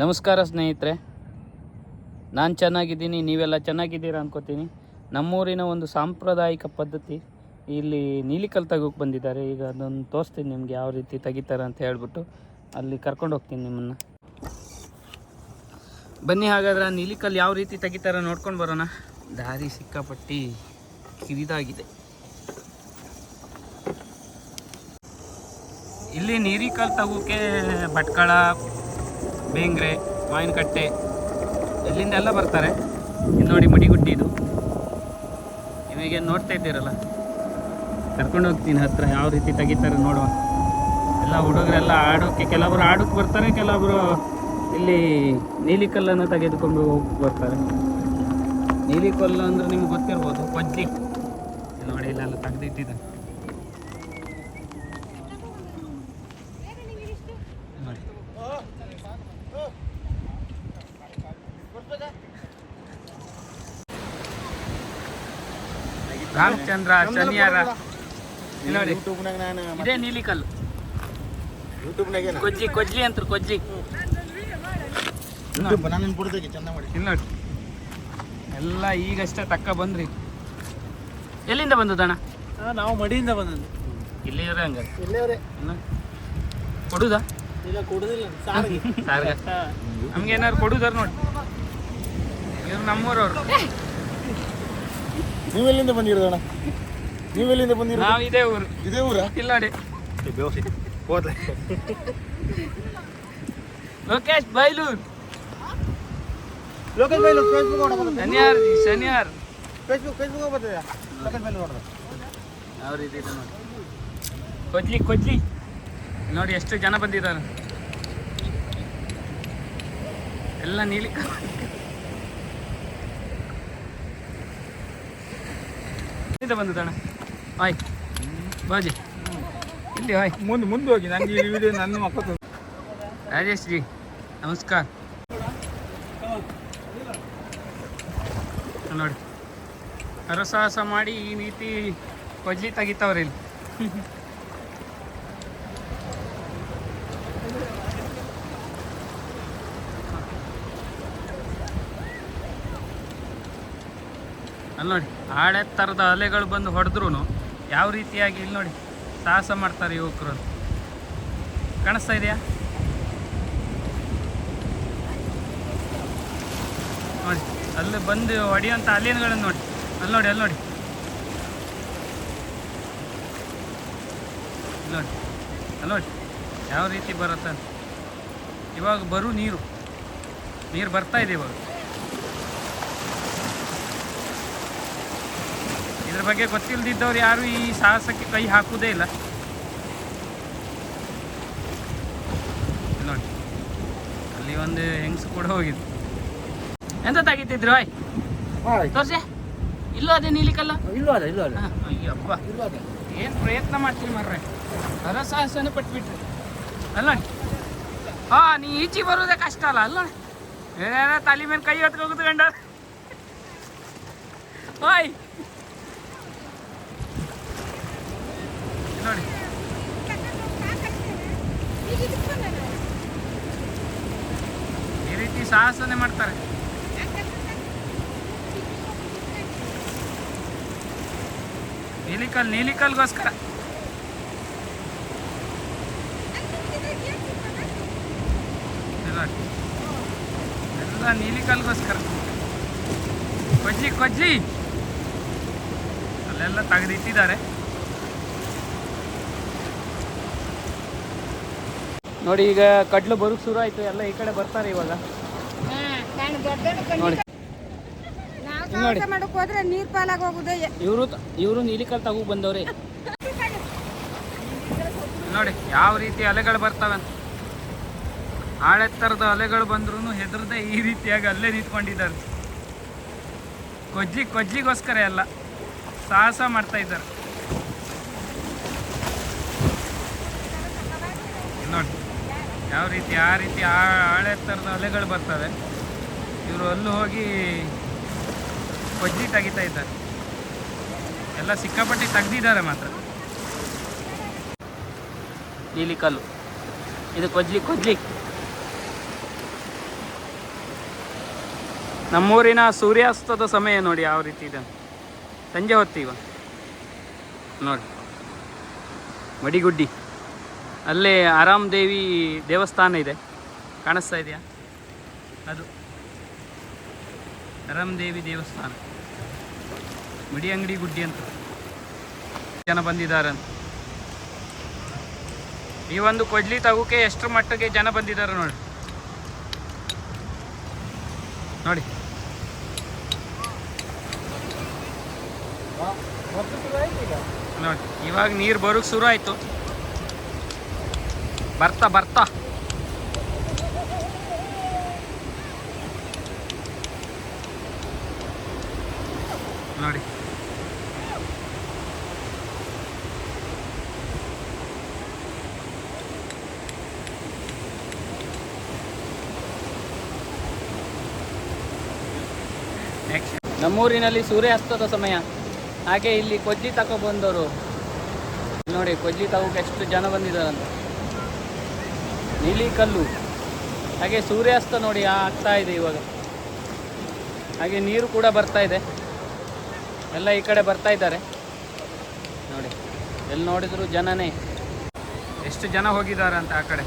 ನಮಸ್ಕಾರ ಸ್ನೇಹಿತರೆ. ನಾನು ಚೆನ್ನಾಗಿದ್ದೀನಿ, ನೀವೆಲ್ಲ ಚೆನ್ನಾಗಿದ್ದೀರಾ ಅನ್ಕೋತೀನಿ. ನಮ್ಮೂರಿನ ಒಂದು ಸಾಂಪ್ರದಾಯಿಕ ಪದ್ಧತಿ ಇಲ್ಲಿ ನೀಲಿಕಲ್ ತಗೋಕ್ಕೆ ಬಂದಿದ್ದಾರೆ. ಈಗ ಅದನ್ನು ತೋರಿಸ್ತೀನಿ ನಿಮ್ಗೆ ಯಾವ ರೀತಿ ತೆಗಿತಾರೆ ಅಂತ ಹೇಳ್ಬಿಟ್ಟು ಅಲ್ಲಿ ಕರ್ಕೊಂಡು ಹೋಗ್ತೀನಿ ನಿಮ್ಮನ್ನು. ಬನ್ನಿ ಹಾಗಾದ್ರೆ ನೀಲಿಕಲ್ ಯಾವ ರೀತಿ ತೆಗಿತಾರೆ ನೋಡ್ಕೊಂಡು ಬರೋಣ. ದಾರಿ ಸಿಕ್ಕಾಪಟ್ಟಿ ಕಿರಿದಾಗಿದೆ. ಇಲ್ಲಿ ನೀರಿಕಲ್ ತಗೋಕೆ ಭಟ್ಕಳ ಬೇಂಗ್ರೆ, ಮಾವಿನಕಟ್ಟೆ, ಎಲ್ಲಿಂದ ಎಲ್ಲ ಬರ್ತಾರೆ. ಇದು ನೋಡಿ ಮಡಿಗುಡ್ಡಿ ಇದು. ನಿಮಗೆ ನೋಡ್ತಾ ಇದ್ದೀರಲ್ಲ? ಕರ್ಕೊಂಡು ಹೋಗ್ತೀನಿ ಹತ್ರ, ಯಾವ ರೀತಿ ತೆಗಿತಾರೆ ನೋಡುವ. ಎಲ್ಲ ಹುಡುಗರೆಲ್ಲ ಆಡೋಕ್ಕೆ ಕೆಲವರು ಆಡೋಕ್ಕೆ ಬರ್ತಾರೆ, ಕೆಲವರು ಇಲ್ಲಿ ನೀಲಿ ಕಲ್ಲನ್ನು ತೆಗೆದುಕೊಂಡು ಹೋಗಿ, ಬರ್ತಾರೆ. ನೀಲಿಕಲ್ಲು ಅಂದರೆ ನಿಮ್ಗೆ ಗೊತ್ತಿರ್ಬೋದು, ಕೊಜ್ಜಿ. ಇಲ್ಲಿ ನೋಡಿ, ಇಲ್ಲೆಲ್ಲ ತೆಗೆದಿಟ್ಟಿದ್ದಾರೆ. ರಾಮಚಂದ್ರ ಶನಿಯಾರ ನೋಡಿ. ಯೂಟ್ಯೂಬ್ನಾಗ ನಾನು ಇದೇ ನೀಲಿ ಕಲ್ಲು ಕೊಜ್ಜಿ ಕೊಜ್ಜಿ ಅಂತ ಕೊಜ್ಜಿ. ಇಲ್ಲಿ ನೋಡಿ. ಎಲ್ಲ ಈಗಷ್ಟೇ ತಕ್ಕ ಬಂದ್ರಿ. ಎಲ್ಲಿಂದ ಬಂದದಣ್ಣ ನಾವು ಮಡಿಯಿಂದ ಬಂದದ್ದು. ಇಲ್ಲಿ ಹಂಗ ಇಲ್ಲೇ ಕೊಡುದಾ? ಇಲ್ಲ ಕೊಡುದಿಲ್ಲ ಸಾರ್ಗ. ನಮ್ಗೆ ಏನಾದ್ರು ಕೊಡುದಾರ ನೋಡಿ. ಇವ್ರು ನಮ್ಮೂರವ್ರು. ನೀವೆಲ್ಲಿಂದ ಬಂದಿರೋದಣ್ಣ ನೀವೆಲ್ಲಿಂದ ಬಂದಿರೋ ನಾವು ಇದೇ ಊರು. ಇದೇ ಊರ? ಇಲ್ಲ ನೋಡಿ ಹೋದ್ರೆ. ಲೋಕೇಶ್ ಬೈಲೂರ್. ಲೋಕಲ್ ಬೈಲು ಫೇಸ್ಬುಕ್ ನೋಡ ಶನಿವಾರ ಶನಿಯಾರ್ ಫೇಸ್ಬುಕ್ ಫೇಸ್ಬುಕ್ ಬರ್ತದೆ ಲೋಕಲ್ ಮೇಲೆ ಅವ್ರ ಯಾವ ರೀತಿ ಇದೆ ನೋಡಿ. ಕೊಜ್ಲಿ ಕೊಜ್ಲಿ. ನೋಡಿ ಎಷ್ಟು ಜನ ಬಂದಿದ್ದಾರೆ. ಎಲ್ಲ ನೀಲಿ ಇದು ಬಂದದಣ್ಣ. ಆಯ್ ಬಾಜಿ. ಇಲ್ಲಿ ಆಯ್ ಮುಂದೆ ಮುಂದೆ ಹೋಗಿ ನನಗೆ ಈ ವಿಡಿಯೋ ನನ್ನ ಮಕ್ಕಳು ರಾಜೇಶ್ ಜಿ ನಮಸ್ಕಾರ. ನೋಡಿ. ಹರಸಾಹಸ ಮಾಡಿ ಈ ರೀತಿ ಕೊಜ್ಲಿ ತೆಗಿತಾವ್ರಿ ಇಲ್ಲಿ. ಅಲ್ಲಿ ನೋಡಿ ಆಳೆ ಥರದ ಅಲೆಗಳು ಬಂದು ಹೊಡೆದ್ರೂ ಯಾವ ರೀತಿಯಾಗಿ ಇಲ್ಲಿ ನೋಡಿ, ಸಾಹಸ ಮಾಡ್ತಾರೆ ಯುವಕರು ಕಾಣಿಸ್ತಾ ಇದೆಯಾ? ನೋಡಿ, ಅಲ್ಲಿ ಬಂದು ಹೊಡೆಯುವಂಥ ಅಲೆನ್ಗಳನ್ನು ನೋಡಿ ಅಲ್ಲಿ ನೋಡಿ ಅಲ್ಲಿ ನೋಡಿ. ನೋಡಿ ಅಲ್ಲಿ ನೋಡಿ, ಯಾವ ರೀತಿ ಬರುತ್ತೆ. ಇವಾಗ ಬರು ನೀರು. ನೀರು ಬರ್ತಾ ಇದೆ ಇವಾಗ. ಇದ್ರ ಬಗ್ಗೆ ಗೊತ್ತಿಲ್ಲದಿದ್ದವ್ರು ಯಾರು ಈ ಸಾಹಸಕ್ಕೆ ಕೈ ಹಾಕುವುದೇ ಇಲ್ಲ. ನೋಡಿ ಅಲ್ಲಿ ಒಂದು ಹೆಂಗ್ಸು ಕೂಡ ಹೋಗಿದ್ರು ಎಂತ ತೆಗಿತಿದ್ರು ಆಯ್. ತೋರ್ಸೆ. ಇಲ್ಲ ಅದೇ ನೀಲಿಕಲ್ಲ? ಇಲ್ಲ ಅದ ಇಲ್ಲ ಅದ. ಅಯ್ಯಪ್ಪ ಏನ್ ಪ್ರಯತ್ನ ಮಾಡ್ತೀನಿ ಮಾರ್ರೆ? ಹರಸಾಹಸನ ಪಟ್ಬಿಟ್ರಿ. ಅಲ್ಲ ಹಾ ನೀ ಈಚಿ ಬರೋದೇ ಕಷ್ಟ ಅಲ್ಲ ಅಲ್ಲ ಏನಾರ ತಲೆ ಮೇಲೆ ಕೈ ಹೊತ್ಕೊಂಡು ಗಂಡ ಓಯ್ ನೋಡಿ ಈ ರೀತಿ ಸಾಹಸನೆ ಮಾಡ್ತಾರೆ. ನೀಲಿಕಲ್ ನೀಲಿಕಲ್ಗೋಸ್ಕರ. ಎಲ್ಲ ನೀಲಿಕಲ್ಗೋಸ್ಕರ. ಕೊಜ್ಜಿ ಕೊಜ್ಜಿ. ಅಲ್ಲೆಲ್ಲ ತೆಗೆದಿಟ್ಟಿದ್ದಾರೆ. ನೋಡಿ ಈಗ ಕಡ್ಲು ಬರುಕ್ ಶುರು ಆಯ್ತು. ಎಲ್ಲ ಈ ಕಡೆ ಬರ್ತಾರೆ ಇವಾಗ. ನೋಡಿ. ಮಾಡಕ್ ಹೋದ್ರೆ ನೀರ್ ಪಾಲಾಗ ಹೋಗುದೇ. ಇವರು ಇವರು ನೀಲಿಕಲ್ ತಗೋ ಬಂದವ್ರಿ. ನೋಡಿ ಯಾವ ರೀತಿ ಅಲೆಗಳು ಬರ್ತವೆ. ಅಂತ ಆಳೆತ್ತರದ ಅಲೆಗಳು ಬಂದ್ರು ಹೆದರದೆ ಈ ರೀತಿಯಾಗಿ ಅಲ್ಲೇ ನಿಂತ್ಕೊಂಡಿದ್ದಾರೆ. ಕೊಜ್ಜಿ ಕೊಜ್ಜಿಗೋಸ್ಕರ ಎಲ್ಲ ಸಾಹಸ ಮಾಡ್ತಾ ಇದ್ದಾರೆ. ನೋಡಿ. ಯಾವ ರೀತಿ ಆ ರೀತಿ ಆ ಹಳೆ ಥರದ ಅಲೆಗಳು ಬರ್ತವೆ. ಇವರು ಅಲ್ಲೂ ಹೋಗಿ ಕೊಜ್ಜಿ ತೆಗಿತಾ ಇದ್ದಾರೆ. ಎಲ್ಲ ಸಿಕ್ಕಾಪಟ್ಟಿ ತೆಗ್ದಿದ್ದಾರೆ ಮಾತ್ರ. ನೀಲಿ ಕಲ್ಲು. ಇದು ಕೊಜ್ಲಿ ಕೊಜ್ಲಿ. ನಮ್ಮೂರಿನ ಸೂರ್ಯಾಸ್ತದ ಸಮಯ ನೋಡಿ ಯಾವ ರೀತಿ ಇದೆ ಸಂಜೆ ಹೊತ್ತು ಇವ ನೋಡಿ. ಮಡಿಗುಡ್ಡಿ. ಅಲ್ಲೇ ಆರಾಮ್ ದೇವಿ ದೇವಸ್ಥಾನ ಇದೆ. ಕಾಣಿಸ್ತಾ ಇದೆಯಾ? ಅದು. ದೇವಿ ದೇವಸ್ಥಾನ. ಮಡಿ ಅಂಗಡಿ ಗುಡ್ಡಿ ಅಂತ. ಜನ ಬಂದಿದ್ದಾರೆ ಈ ಒಂದು ಕೊಡ್ಲಿ ತಗೋಕೆ ಎಷ್ಟು ಮಟ್ಟಿಗೆ ಜನ ಬಂದಿದ್ದಾರೆ ನೋಡಿ. ನೋಡಿ. ನೋಡಿ, ಇವಾಗ ನೀರು ಬರೋಕ್ಕೆ ಶುರು ಆಯಿತು. ಬರ್ತಾ ಬರ್ತಾ. ನೋಡಿ. ನಮ್ಮೂರಿನಲ್ಲಿ ಸೂರ್ಯಾಸ್ತದ ಸಮಯ. ಹಾಗೆ ಇಲ್ಲಿ ಕೊಜ್ಜಿ ತಗೋ ಬಂದವರು. ನೋಡಿ, ಕೊಜ್ಜಿ ತಗೋಕೆ ಎಷ್ಟು ಜನ ಬಂದಿದ್ದಾರಂತ. ನೀಲಿ ಕಲ್ಲು. ಹಾಗೆ ಸೂರ್ಯಾಸ್ತ ನೋಡಿ ಆಗ್ತಾ ಇದೆ ಇವಾಗ. ಹಾಗೆ ನೀರು ಕೂಡ ಬರ್ತಾ ಇದೆ. ಎಲ್ಲ ಈ ಕಡೆ ಬರ್ತಾ ಇದ್ದಾರೆ. ನೋಡಿ ಎಲ್ಲಿ ನೋಡಿದ್ರು ಜನನೇ. ಎಷ್ಟು ಜನ ಹೋಗಿದ್ದಾರೆ ಅಂತ ಆ ಕಡೆ?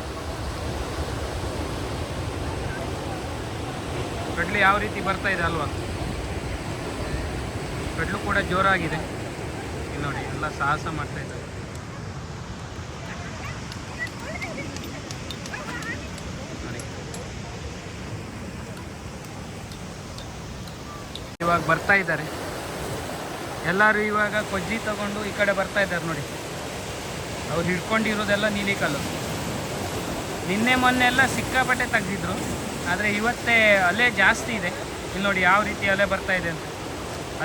ಕಡ್ಲು ಯಾವ ರೀತಿ ಬರ್ತಾ ಇದೆ ಅಲ್ವಾ? ಕಡ್ಲು ಕೂಡ ಜೋರಾಗಿದೆ. ನೋಡಿ, ಎಲ್ಲ ಸಾಹಸ ಮಾಡ್ತಾ ಇದ್ದಾರೆ. ಇವಾಗ ಬರ್ತಾ ಇದ್ದಾರೆ. ಎಲ್ಲರೂ ಇವಾಗ ಕೊಜ್ಜಿ ತಗೊಂಡು ಈ ಕಡೆ ಬರ್ತಾ ಇದ್ದಾರೆ ನೋಡಿ. ಅವ್ರು ಹಿಡ್ಕೊಂಡಿರೋದೆಲ್ಲ ನೀಲಿ ಕಲ್ಲು. ನಿನ್ನೆ ಮೊನ್ನೆ ಎಲ್ಲ ಸಿಕ್ಕಾಪಟ್ಟೆ ತೆಗೆದಿದ್ರು. ಆದರೆ ಇವತ್ತೇ ಅಲೆ ಜಾಸ್ತಿ ಇದೆ. ಇಲ್ಲಿ ನೋಡಿ ಯಾವ ರೀತಿ ಅಲೆ ಬರ್ತಾ ಇದೆ ಅಂತ.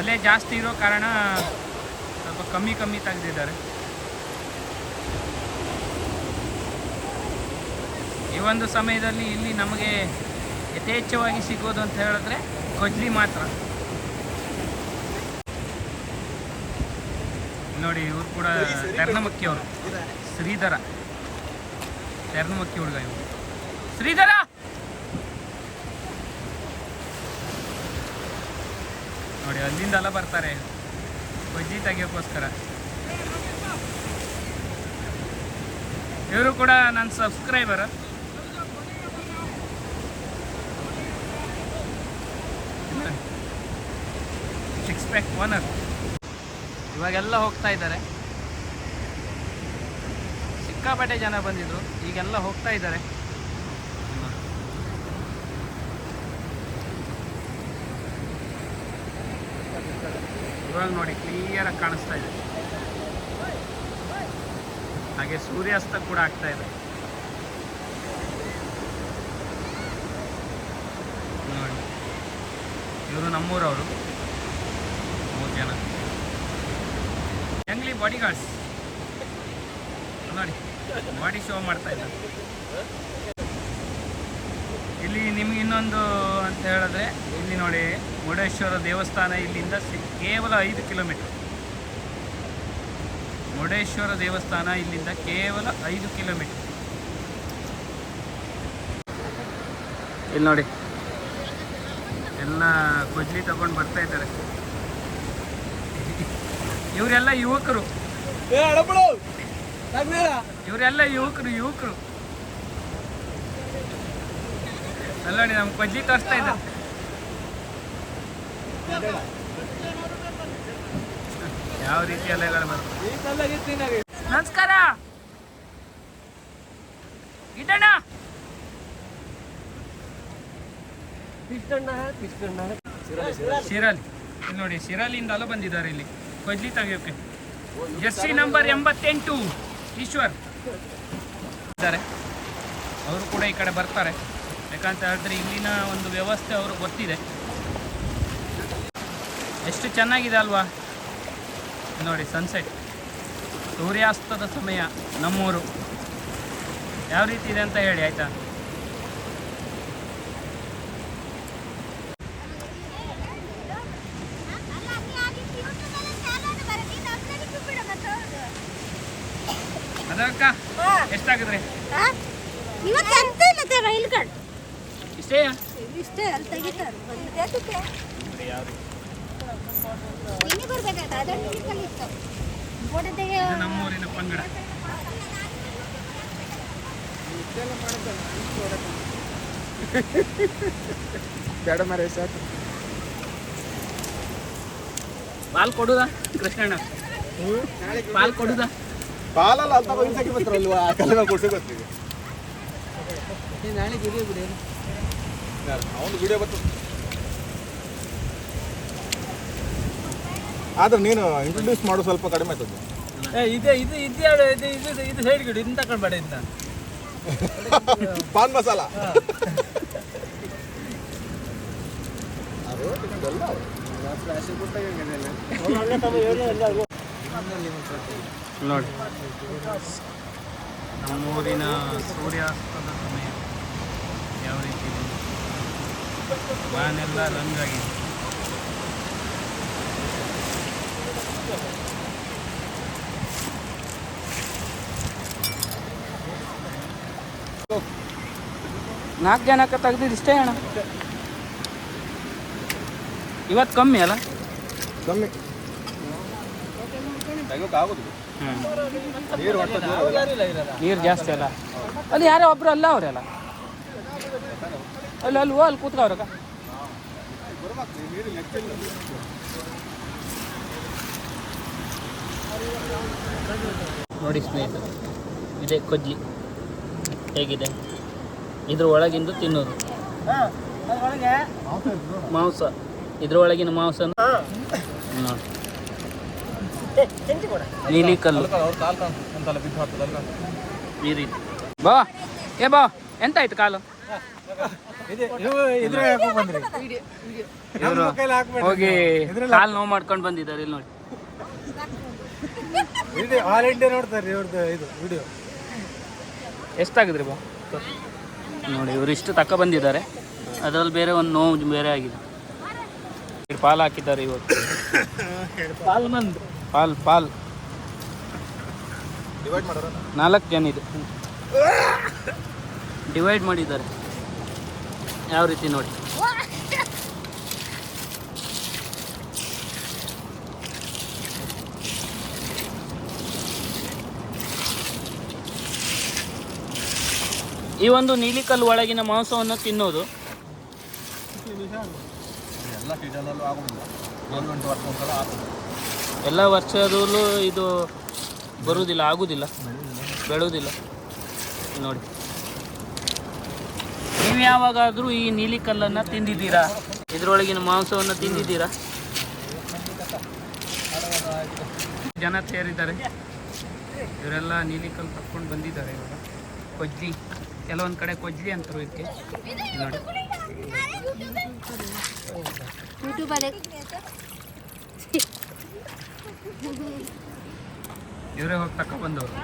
ಅಲೆ ಜಾಸ್ತಿ ಇರೋ ಕಾರಣ ಸ್ವಲ್ಪ ಕಮ್ಮಿ ಕಮ್ಮಿ ತೆಗ್ದಿದ್ದಾರೆ. ಈ ಒಂದು ಸಮಯದಲ್ಲಿ ಇಲ್ಲಿ ನಮಗೆ ಯಥೇಚ್ಛವಾಗಿ ಸಿಗೋದು ಅಂತ ಹೇಳಿದ್ರೆ ಕೊಜ್ಲಿ ಮಾತ್ರ. ನೋಡಿ, ಇವ್ರು ಕೂಡ ತೆರ್ನಮಕ್ಕಿ ಅವರು. ಶ್ರೀಧರ. ತೆರ್ನಮಕ್ಕಿ ಹುಡುಗ ಇವರು. ಶ್ರೀಧರ! ನೋಡಿ, ಅಲ್ಲಿಂದ ಎಲ್ಲ ಬರ್ತಾರೆ. ಬಜ್ಜಿ ತೆಗಿಯೋಕ್ಕೋಸ್ಕರ ಇವರು ಕೂಡ ನನ್ನ ಸಬ್ಸ್ಕ್ರೈಬರ್. ಸಿಕ್ಸ್ ಪ್ಯಾಕ್ ಓನರ್ ಇವಾಗೆಲ್ಲ ಹೋಗ್ತಾ ಇದ್ದಾರೆ. ಸಿಕ್ಕಾಪಟ್ಟೆ ಜನ ಬಂದಿದ್ರು. ಈಗೆಲ್ಲ ಹೋಗ್ತಾ ಇದ್ದಾರೆ. ಇವಾಗ ನೋಡಿ ಕ್ಲಿಯರ್ ಆಗಿ ಕಾಣಿಸ್ತಾ ಇದೆ. ಹಾಗೆ ಸೂರ್ಯಾಸ್ತ ಕೂಡ ಆಗ್ತಾ ಇದೆ. ನೋಡಿ, ಇವರು ನಮ್ಮೂರವರು. ಮೂರು ಜನ. ಜಂಗ್ಲಿ ಬಾಡಿ ಗಾರ್ಡ್ಸ್ ಬಾಡಿ ಶೋ ಮಾಡ್ತಾ ಇದ್ದಾರೆ. ಇಲ್ಲಿ ನಿಮ್ಗೆ ಇನ್ನೊಂದು ಅಂತ ಹೇಳಿದ್ರೆ, ಇಲ್ಲಿ ನೋಡಿ, ಮುರುಡೇಶ್ವರ ದೇವಸ್ಥಾನ ಇಲ್ಲಿಂದ ಕೇವಲ ಐದು ಕಿಲೋಮೀಟರ್. ಮುರುಡೇಶ್ವರ ದೇವಸ್ಥಾನ ಇಲ್ಲಿಂದ ಕೇವಲ ಐದು ಕಿಲೋಮೀಟರ್. ಇಲ್ಲಿ ನೋಡಿ, ಎಲ್ಲ ಕೊಜ್ಲಿ ತಗೊಂಡು ಬರ್ತಾ ಇದ್ದಾರೆ. ಇವರೆಲ್ಲ ಯುವಕರು. ಇವರೆಲ್ಲ ಯುವಕರು ಯುವಕರು. ಅಲ್ಲ ನೋಡಿ ನಮ್ಗೆ ಪಜ್ಜಿ ತೋರಿಸ್ತಾ ಇದ್ದ ಯಾವ ರೀತಿ ಅಲ್ಲ ಬರ್ತವೆ ನಮಸ್ಕಾರ. ಇಡಣ್ಣ. ಶಿರಾಲಿ. ಇಲ್ಲಿ ನೋಡಿ ಶಿರಾಲಿಯಿಂದಲೂ ಬಂದಿದ್ದಾರೆ ಇಲ್ಲಿ. ಕೊಜ್ಲಿ ಎಸ್ ಸಿ ನಂಬರ್ ಎಂಬತ್ತೆಂಟು, ಈಶ್ವರ್. ಇದ್ದಾರೆ. ಅವರು ಕೂಡ ಈ ಕಡೆ ಬರ್ತಾರೆ. ಯಾಕಂತ ಹೇಳಿದ್ರೆ ಇಲ್ಲಿನ ಒಂದು ವ್ಯವಸ್ಥೆ ಅವರು ಗೊತ್ತಿದೆ. ಎಷ್ಟು ಚೆನ್ನಾಗಿದೆ ಅಲ್ವಾ? ನೋಡಿ ಸನ್ಸೆಟ್ ಸೂರ್ಯಾಸ್ತದ ಸಮಯ ನಮ್ಮೂರು. ಯಾವ ರೀತಿ ಇದೆ ಅಂತ ಹೇಳಿ, ಆಯಿತಾ? ಇವತ್ತು ಎಂತ ಇಲ್ಲ ರೈಲ್ ಗಾಡಿ ಇಷ್ಟೇ? ಇಷ್ಟೇ ಅಲ್ಲಿ ತೆಗಿತಾರೆ. ಬಂದಿದ್ದಕ್ಕೆ ಯಾವ ಇನ್ನಿ ಬರ್ಬೇಕಾಯ್ತು? ಅದನ್ನು ಇಟ್ಕೊಂಡಿತ್ತು ಫೋಟೋ ತೆಗಿ ಇದು ನಮ್ಮೂರಿನ ಪಂಗಡ. ಬೇಡ ಮರೆ ಸಾಕು ಪಾಲ್ ಕೊಡುದ ಕೃಷ್ಣಣ್ಣ? ಪಾಲ್ ಕೊಡುದ? ಪಾಲಲ್ಲ ಅಂತ ವಯಸ್ಸಾಗಿ ಬರ್ತಾರಲ್ವಾ ಆ ಕಲೆ ಕೊಡ್ಸಿ ಬರ್ತೀವಿ ನಾಳೆ ವಿಡಿಯೋ ಬಿಡಿ. ಅವನು ವಿಡಿಯೋ ಬರ್ತದೆ ಆದ್ರೆ ನೀನು ಇಂಟ್ರೊಡ್ಯೂಸ್ ಮಾಡು ಸ್ವಲ್ಪ ಕಡಿಮೆ ಆಯ್ತದೆ ಏ ಇದೆ ಇದು ಇದು ಯಾವ್ದು? ಇದು ಇದು ಇದು ಸೈಡ್ ಗಿಡ ತಕೊಂಡ್ಬೇಡ ಇನ್ನ ಪಾನ್ ಮಸಾಲ. ನೋಡಿ. ನಮ್ಮೂರಿನ ಸೂರ್ಯಾಸ್ತದ ಸಮಯ ಯಾವ ರೀತಿ ಇದೆ? ರಂಗಾಗಿದೆ. ನಾಲ್ಕು ಜನಕ್ಕೆ ತೆಗ್ದಿದ್ದು ಇಷ್ಟೇ ಅಣ್ಣ? ಇವತ್ತು ಕಮ್ಮಿ ಅಲ್ಲ? ಕಮ್ಮಿ. ನೀರು ಜಾಸ್ತಿ ಅಲ್ಲ. ಅಲ್ಲಿ ಯಾರೋ ಒಬ್ರು ಅಲ್ಲ ಅವರೆಲ್ಲ ಅಲ್ಲಿ. ಅಲ್ಲಿ ಅಲ್ಲಿ ಕೂತ್ಕವ್ರಕ್ಕ ನೋಡಿ ಸ್ನೇಹಿತರು ಇದೆ ಕೊಜ್ಜಿ. ಹೇಗಿದೆ? ಇದ್ರ ಒಳಗಿಂದು ತಿನ್ನೋದು ಮಾಂಸ. ಇದ್ರ ಒಳಗಿನ ಮಾಂಸ ನೋಡಿ. ನೀಲಿ ಕಲ್ಲು. ಈ ರೀತಿ. ಬಾ. ಏ ಬಾ. ಎಂತ ಆಯ್ತು ಕಾಲು ಇವರು ಹೋಗಿ ಕಾಲು ನೋವು ಮಾಡ್ಕೊಂಡು ಬಂದಿದ್ದಾರೆ. ಇಲ್ಲಿ ನೋಡಿ. ಆಲ್ ಇಂಡಿಯಾ ನೋಡ್ತಾರೆ ಇವ್ರದ್ದು ಇದು ವಿಡಿಯೋ ಎಷ್ಟಾಗಿದ್ರಿ ಬಾ? ನೋಡಿ ಇವರು ಇಷ್ಟು ತಕ್ಕ ಬಂದಿದ್ದಾರೆ. ಅದರಲ್ಲಿ ಬೇರೆ ಒಂದು ನೋವು ಬೇರೆ ಆಗಿದೆ. ಪಾಲ್ ಹಾಕಿದ್ದಾರೆ ಇವತ್ತು. ಪಾಲ್ ಮಂದ್ ಪಾಲ್ ಪಾಲ್. ನಾಲ್ಕು ಜನ ಇದೆ? ಡಿವೈಡ್ ಮಾಡಿದ್ದಾರೆ. ಯಾವ ರೀತಿ ನೋಡಿ? ಈ ಒಂದು ನೀಲಿ ಕಲ್ಲು ಒಳಗಿನ ಮಾಂಸವನ್ನು ತಿನ್ನೋದು. ಎಲ್ಲ ಎಲ್ಲ ವರ್ಷದಲ್ಲೂ ಇದು ಬರುವುದಿಲ್ಲ ಆಗುವುದಿಲ್ಲ ಬೆಳೆಯುವುದಿಲ್ಲ. ನೋಡಿ. ನೀವು ಯಾವಾಗಾದರೂ ಈ ನೀಲಿ ಕಲ್ಲನ್ನು ತಿಂದಿದ್ದೀರಾ? ಇದರೊಳಗಿನ ಮಾಂಸವನ್ನು ತಿಂದಿದ್ದೀರಾ? ಜನ ಸೇರಿದ್ದಾರೆ. ಇವರೆಲ್ಲ ನೀಲಿ ಕಲ್ಲು ತಕ್ಕೊಂಡು ಬಂದಿದ್ದಾರೆ ಇವಾಗ. ಕೊಜ್ಜಿ. ಕೆಲವೊಂದು ಕಡೆ ಕೊಜ್ಜಿ ಅಂತಾರೆ ಇದಕ್ಕೆ. ನೋಡಿ. ಇವರೇ ಹೋಗಿ ತಕ್ಕ ಬಂದವರು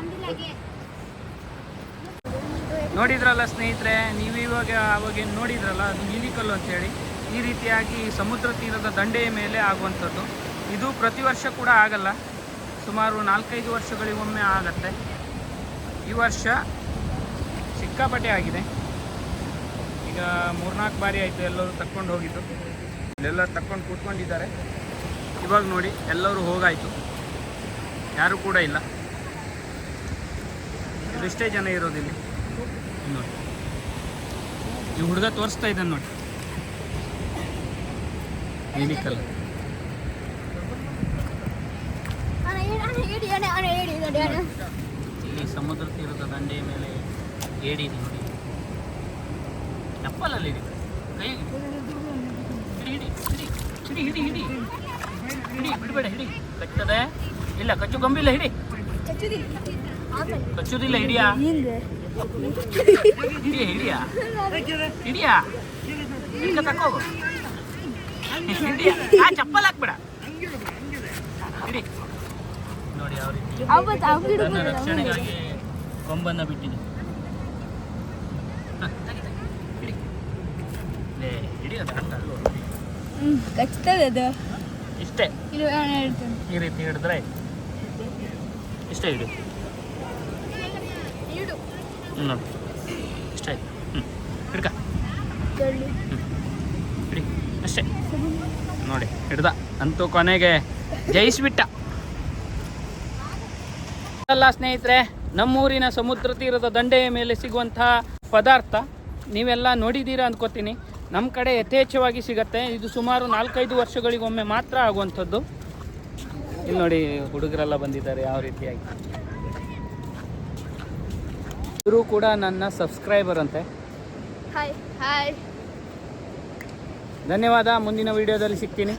ನೋಡಿದ್ರಲ್ಲ ಸ್ನೇಹಿತರೆ, ನೀವು ಇವಾಗ ಅವಾಗೇನು ನೋಡಿದ್ರಲ್ಲ, ಅದು ನೀಲಿಕಲ್ಲು ಅಂತೇಳಿ ಈ ರೀತಿಯಾಗಿ ಸಮುದ್ರ ತೀರದ ದಂಡೆಯ ಮೇಲೆ ಆಗುವಂಥದ್ದು. ಇದು ಪ್ರತಿ ವರ್ಷ ಕೂಡ ಆಗಲ್ಲ. ಸುಮಾರು ನಾಲ್ಕೈದು ವರ್ಷಗಳಿಗೊಮ್ಮೆ ಆಗತ್ತೆ. ಈ ವರ್ಷ ಸಿಕ್ಕಾಪಟ್ಟೆ ಆಗಿದೆ. ಈಗ ಮೂರ್ನಾಲ್ಕು ಬಾರಿ ಆಯಿತು ಎಲ್ಲರೂ ತಕ್ಕೊಂಡು ಹೋಗಿದ್ದು. ಇಲ್ಲೆಲ್ಲ ತಕ್ಕೊಂಡು ಕೂತ್ಕೊಂಡಿದ್ದಾರೆ. ಇವಾಗ ನೋಡಿ, ಎಲ್ಲರೂ ಹೋಗಾಯಿತು. ಯಾರು ಕೂಡ ಇಲ್ಲ. ಇದಿಷ್ಟೇ ಜನ ಇರೋದಿಲ್ಲಿ ನೋಡಿ. ಈ ಹುಡುಗ ತೋರಿಸ್ತಾ ಇದ್ದಾನೆ ನೋಡಿ. ಏನಿಕ್ಕಲ್ಲ ಇಲ್ಲಿ ಸಮುದ್ರ ತೀರದ ದಂಡೆಯ ಮೇಲೆ ಏಡಿ ಇದೆ ನೋಡಿ ಚಪ್ಪಲಲ್ಲಿ ಇದೆ ಕೈ ಹಿಡಿ ಹಿಡಿ ಹಿಡಿ ಹಿಡಿ. ಹಿಡಿ ಬಿಡಬೇಡ ಹಿಡಿ. ಕಚ್ಚದೆ ಇಲ್ಲ ಕಚ್ಚು ಗಂಬಿಲ್ಲ ಹಿಡಿ. ಕಚ್ಚುದಿಲ್ಲ ಹಿಡಿಯಾ? ಹಿಡಿಯ ಹಿಡಿಯ? ಹಿಡಿಯಾ? ಹಿಡ್ಕ ಹಿಡಿಯ? ಆ ಚಪ್ಪಲ್ ಹಾಕ್ಬೇಡ. ಹಿಡಿ. ನೋಡಿ ಯಾವ ರೀತಿ ತನ್ನ ರಕ್ಷಣೆಗಾಗಿ ಕೊಂಬನ್ನ ಬಿಟ್ಟಿದೆ. ಹಿಡಿ. ಹಿಡಿಯೋದು ಅರ್ಥ ಅಲ್ವೋ? ಅದು. ಇಷ್ಟೇ? ಈ ರೀತಿ ಹಿಡಿದ್ರೆ ಇಷ್ಟೇ ಇಡು. ನೋಡಿ. ಇಷ್ಟೇ ಹ್ಞೂ ಹಿಡ್ಕ. ಹಿಡಿ. ಅಷ್ಟೇ. ನೋಡಿ ಹಿಡ್ದ. ಅಂತೂ ಕೊನೆಗೆ ಜಯಿಸ್ಬಿಟ್ಟ. ಅಲ್ಲ ಸ್ನೇಹಿತರೆ ನಮ್ಮೂರಿನ ಸಮುದ್ರ ತೀರದ ದಂಡೆಯ ಮೇಲೆ ಸಿಗುವಂತಹ ಪದಾರ್ಥ ನೀವೆಲ್ಲ ನೋಡಿದ್ದೀರಾ ಅಂದ್ಕೋತೀನಿ ನಮ್ಮ ಕಡೆ ಯಥೇಚ್ಛವಾಗಿ ಸಿಗತ್ತೆ. ಇದು ಸುಮಾರು ನಾಲ್ಕೈದು ವರ್ಷಗಳಿಗೊಮ್ಮೆ ಮಾತ್ರ ಆಗುವಂಥದ್ದು. ಇಲ್ಲಿ ನೋಡಿ ಹುಡುಗರೆಲ್ಲ ಬಂದಿದ್ದಾರೆ ಯಾವ ರೀತಿಯಾಗಿ. ಇವರು ಕೂಡ ನನ್ನ ಸಬ್ಸ್ಕ್ರೈಬರ್ ಅಂತೆ. ಹಾಯ್ ಹಾಯ್ ಧನ್ಯವಾದ ಮುಂದಿನ ವಿಡಿಯೋದಲ್ಲಿ ಸಿಗ್ತೀನಿ.